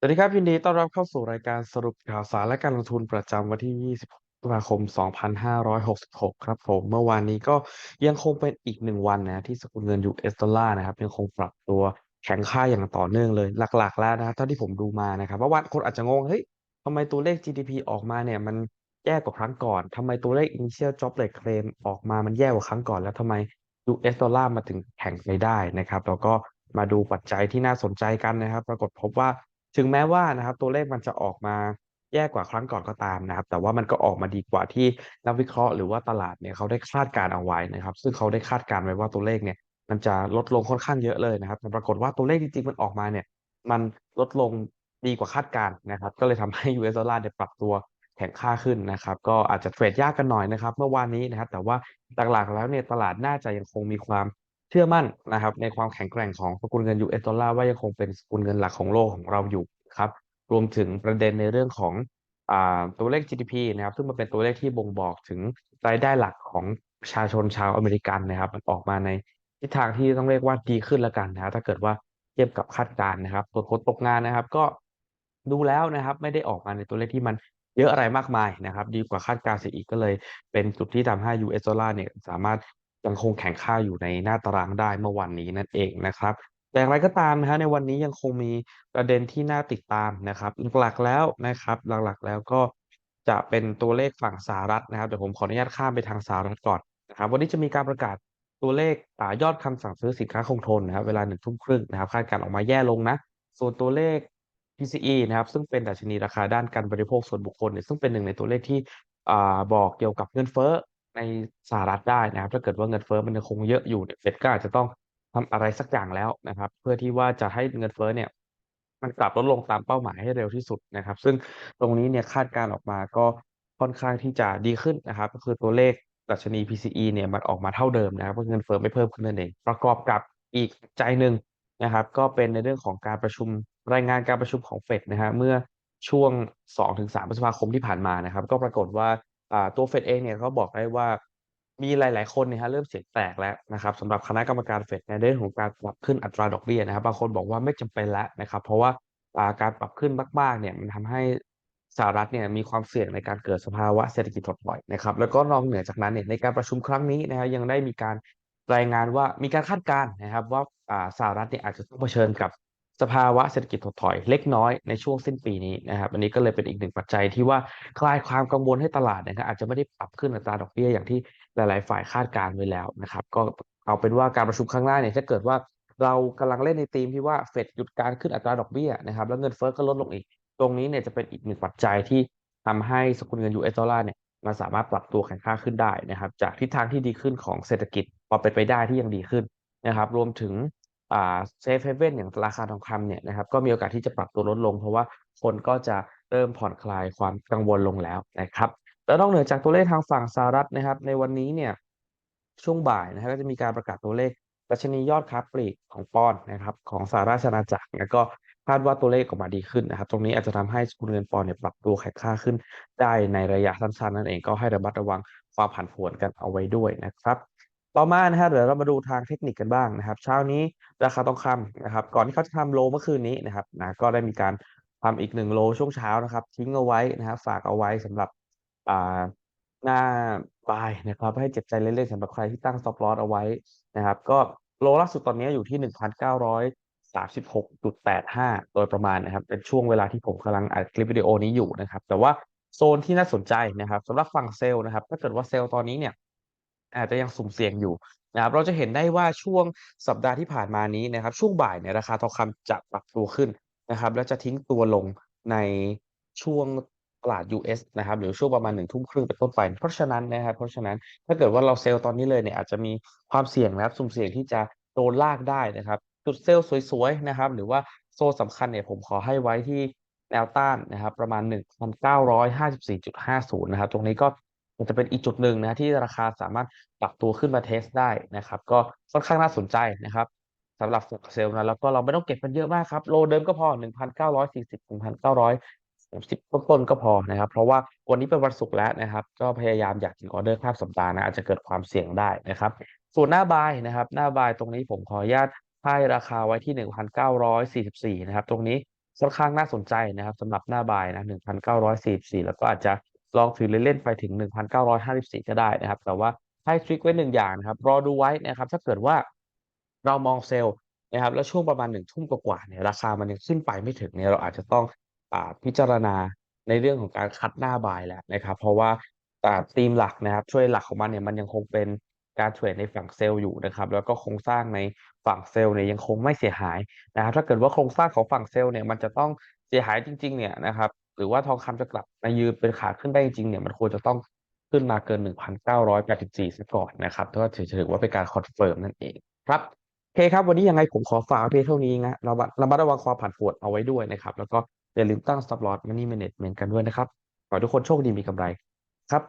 สวัสดีครับ ยินดีต้อนรับเข้าสู่รายการสรุปข่าวสารและการลงทุนประจำวันที่ 26ตุลาคม 2566 ครับผม เมื่อวานนี้ก็ยังคงเป็นอีกหนึ่งวันนะที่สกุลเงิน US ดอลลาร์นะครับ ยังคงปรับตัวแข็งค่าอย่างต่อเนื่องเลยหลักๆ แล้วนะครับเท่าที่ผมดูมานะครับเมื่อวานคนอาจจะงงเฮ้ยทำไมตัวเลข GDP ออกมาเนี่ยมันแย่กว่าครั้งก่อนทำไมตัวเลข Initial Job Rate Claim ออกมามันแย่กว่าครั้งก่อนแล้วทำไม US ดอลลาร์มาถึงแข็งไปได้นะครับแล้วก็มาดูปัจจัยที่น่าสนใจกันนะครับ ปรากฏพบว่า ถึงแม้ว่านะครับตัวเลขมันจะออกมาแย่กว่าครั้งก่อนก็ตามนะครับ แต่ว่ามันก็ออกมาดีกว่าที่นักวิเคราะห์หรือว่าตลาดเนี่ยเขาได้คาดการณ์เอาไว้นะครับ ซึ่งเขาได้คาดการณ์ไว้ว่าตัวเลขเนี่ยมันจะลดลงค่อนข้างเยอะเลยนะครับแต่ปรากฏว่าตัวเลขจริงๆมันออกมาเนี่ย มันลดลงดีกว่าคาดการณ์นะครับ ก็เลยทำให้ US ดอลลาร์เนี่ยปรับตัวแข็งค่าขึ้นนะครับ ก็อาจจะเทรดยากกันหน่อยนะครับ เมื่อวานนี้นะครับ แต่ว่าหลักๆแล้วเนี่ยตลาดน่าจะยังคงมีความ เชื่อมั่นนะครับ ในความแข็งแกร่งของสกุลเงิน US ดอลลาร์ว่ายังคงเป็นสกุลเงินหลักของโลกของเราอยู่ครับรวมถึงประเด็นในเรื่องของอตัวเลข GDP นะครับ ซึ่งมันเป็นตัวเลขที่บ่งบอกถึงรายได้หลักของประชาชนชาวอเมริกันนะครับ มันออกมาในทิศทางที่ต้องเรียกว่าดีขึ้นแล้วกันนะถ้าเกิดว่าเทียบกับคาดการณ์นะครับส่วคนตกงานนะครับ ก็ดูแล้วนะครับ ไม่ได้ออกมาในตัวเลขที่มันเยอะอะไรมากมายนะครับ ดีกว่าคาดการณ์เสียอีกก็เลยเป็นจุดที่ทำให้ US ดอลลาร์เนี่ยสามารถ ยังคงแข็งค่าอยู่ในหน้าตารางได้เมื่อวันนี้นั่นเองนะครับ แต่อย่างไรก็ตามนะฮะในวันนี้ยังคงมีประเด็นที่น่าติดตามนะครับ หลักๆแล้วนะครับ หลักๆแล้วก็จะเป็นตัวเลขฝั่งสหรัฐนะครับเดี๋ยวผมขออนุญาตข้ามไปทางสหรัฐก่อนนะครับวันนี้จะมีการประกาศตัวเลขอ่ายอดคำสั่งซื้อสินค้าคงทนนะครับเวลาหนึ่งทุ่มครึ่งนะครับคาดการณ์ออกมาแย่ลงนะ ส่วนตัวเลข PCE นะครับซึ่งเป็นดัชนีราคาด้านการบริโภคส่วนบุคคลเนี่ยซึ่งเป็นหนึ่งในตัวเลขที่อ่าบอกเกี่ยวกับเงินเฟ้อ ในสหรัฐได้นะครับ ถ้าเกิดว่าเงินเฟ้อมันยังคงเยอะอยู่เนี่ยเฟดก็อาจจะต้องทำอะไรสักอย่างแล้วนะครับ เพื่อที่ว่าจะให้เงินเฟ้อเนี่ย มันกลับลดลงตามเป้าหมายให้เร็วที่สุดนะครับ ซึ่งตรงนี้เนี่ยคาดการณ์ออกมาก็ค่อนข้างที่จะดีขึ้นนะครับ ก็คือตัวเลขดัชนี PCE เนี่ยมันออกมาเท่าเดิมนะครับเพราะเงินเฟ้อไม่เพิ่มขึ้นนั่นเองประกอบกับอีกปัจหนึ่งนะครับ ก็เป็นในเรื่องของการประชุมรายงานการประชุมของเฟดนะฮะเมื่อช่วง 2-3พฤษภาคมที่ผ่านมานะครับ ก็ปรากฏว่า อ่าตัวเฟดเองเนี่ยเขาบอกได้ว่ามีหลาย ๆ คนเนี่ยฮะเริ่มเสียงแตกแล้วนะครับสำหรับคณะกรรมการเฟดในเรื่องของการปรับขึ้นอัตราดอกเบี้ยนะครับบางคนบอกว่าไม่จำเป็นแล้วนะครับ เพราะว่าาการปรับขึ้นมาก ๆ เนี่ยมันทำให้สหรัฐเนี่ยมีความเสี่ยงในการเกิดสภาวะเศรษฐกิจถดถอยนะครับแล้วก็นอกเหนือจากนั้นเนี่ยในการประชุมครั้งนี้นะครับยังได้มีการรายงานว่ามีการคาดการณ์นะครับว่าอ่าสหรัฐเนี่ยอาจจะต้องเผชิญกับ สภาวะเศรษฐกิจถดถอยเล็กน้อยในช่วงสิ้นปีนี้นะครับอันนี้ก็เลยเป็นอีกหนึ่งปัจจัยที่ว่าคลายความกังวลให้ตลาดนะครับอาจจะไม่ได้ปรับขึ้นอัตราดอกเบี้ยอย่างที่หลาย ๆ ฝ่ายคาดการณ์ไว้แล้วนะครับ ก็เอาเป็นว่าการประชุมครั้งหน้าเนี่ยถ้าเกิดว่าเรากำลังเล่นในธีมที่ว่าเฟดหยุดการขึ้นอัตราดอกเบี้ยนะครับ แล้วเงินเฟ้อก็ลดลงอีก ตรงนี้เนี่ยจะเป็นอีกหนึ่งปัจจัยที่ทำให้สกุลเงิน US ดอลลาร์เนี่ยมันสามารถปรับตัวแข็งค่าขึ้นได้นะครับ จากทิศทางที่ดีขึ้นของเศรษฐกิจพอเป็นไปได้ที่ยังดีขึ้นนะครับ รวมถึง เซฟเฮเว่นอย่างราคาทองคำเนี่ยนะครับก็มีโอกาสที่จะปรับตัวลดลง เพราะว่าคนก็จะเริ่มผ่อนคลายความกังวลลงแล้วนะครับแล้วนอกเหนือจากตัวเลขทางฝั่งสหรัฐนะครับ ในวันนี้เนี่ยช่วงบ่ายนะครับก็จะมีการประกาศตัวเลขดัชนียอดค้าปลีกของปอนด์นะครับของสหราชอาณาจักรแล้วก็คาดว่าตัวเลขออกมาดีขึ้นนะครับ ตรงนี้อาจจะทำให้สกุลเงินปอนด์เนี่ยปรับตัวแข็งค่าขึ้นได้ในระยะสั้นๆนั่นเองก็ให้ระมัดระวังความผันผวนกันเอาไว้ด้วยนะครับ ต่อมานะฮะเดี๋ยวเรามาดูทางเทคนิคกันบ้างนะครับ เช้านี้ราคาทองคำนะครับ ก่อนที่เขาจะทำโลเมื่อคืนนี้นะครับนะก็ได้มีการทำอีกหนึ่งโลช่วงเช้านะครับ ทิ้งเอาไว้นะครับฝากเอาไว้สำหรับอ่าหน้าบายนะครับ ให้เจ็บใจเล่นๆสำหรับใครที่ตั้ง stop loss เอาไว้นะครับ ก็โลล่าสุดตอนนี้อยู่ที่1,936.85โดยประมาณนะครับ เป็นช่วงเวลาที่ผมกำลังอัดคลิปวิดีโอนี้อยู่นะครับ แต่ว่าโซนที่น่าสนใจนะครับสำหรับฝั่งเซลล์นะครับ ถ้าเกิดว่าเซลล์ตอนนี้เนี่ย อาจจะยังสุ่มเสี่ยงอยู่นะครับเราจะเห็นได้ว่าช่วงสัปดาห์ที่ผ่านมานี้นะครับ ช่วงบ่ายเนี่ยราคาทองคำจะปรับตัวขึ้นนะครับ แล้วจะทิ้งตัวลงในช่วงตลาด US นะครับหรือช่วงประมาณหนึ่งทุ่มครึ่งเป็นต้นไป เพราะฉะนั้นนะครับเพราะฉะนั้นถ้าเกิดว่าเราเซลล์ตอนนี้เลยเนี่ยอาจจะมีความเสี่ยงนะครับ สุ่มเสี่ยงที่จะโดนลากได้นะครับ จุดเซลล์สวยๆนะครับ หรือว่าโซนสำคัญเนี่ยผมขอให้ไว้ที่แนวต้านนะครับ ประมาณ 1,954.50 นะครับ ตรงนี้ก็ มันจะเป็นอีกจุดหนึ่งนะที่ราคาสามารถปรับตัวขึ้นมาเทสได้นะครับ ก็ค่อนข้างน่าสนใจนะครับสำหรับฝั่งเซลล์นะแล้วก็เราไม่ต้องเก็บมันเยอะมากครับโลเดิมก็พอ 1,940 1,930ต้นๆก็พอนะครับ เพราะว่าวันนี้เป็นวันศุกร์แล้วนะครับ ก็พยายามอยากถึงออเดอร์ข้ามสัปดาห์นะอาจจะเกิดความเสี่ยงได้นะครับ ส่วนหน้าบายนะครับ หน้าบายตรงนี้ผมขออนุญาตให้ราคาไว้ที่ 1,944นะครับ ตรงนี้ค่อนข้างน่าสนใจนะครับสำหรับหน้าบายนะ1,944 แล้วก็อาจจะ ลองถือเล่นๆไปถึง 1,954 ก็ได้นะครับ แต่ว่าให้ทริกไว้หนึ่งอย่างนะครับ รอดูไว้นะครับ ถ้าเกิดว่าเรามองเซลล์นะครับ แล้วช่วงประมาณ1ทุ่มกว่าเนี่ยราคามันยังขึ้นไปไม่ถึงเนี่ยเราอาจจะต้องอพิจารณาในเรื่องของการคัดหน้าบายแล้วนะครับ เพราะว่าอ่าธีมหลักนะครับ ช่วยหลักของมันเนี่ยมันยังคงเป็นการเทรดในฝั่งเซลล์อยู่นะครับ แล้วก็โครงสร้างในฝั่งเซลล์เนี่ยยังคงไม่เสียหายนะครับ ถ้าเกิดว่าโครงสร้างของฝั่งเซลล์เนี่ยมันจะต้องเสียหายจริง ๆ เนี่ยนะครับ หรือว่าทองคำจะกลับมายืนเป็นขาขึ้นได้จริงเนี่ยมันควรจะต้องขึ้นมาเกิน 1,984เสียก่อนนะครับก็ถือถือว่าเป็นการคอนเฟิร์มนั่นเองครับโอเคครับ วันนี้ยังไงผมขอฝากเพียงเท่านี้นะเราระมัดระวังความผันผวนเอาไว้ด้วยนะครับ แล้วก็อย่าลืมตั้ง stop loss money management กันด้วยนะครับ ขอให้ทุกคนโชคดีมีกำไรครับ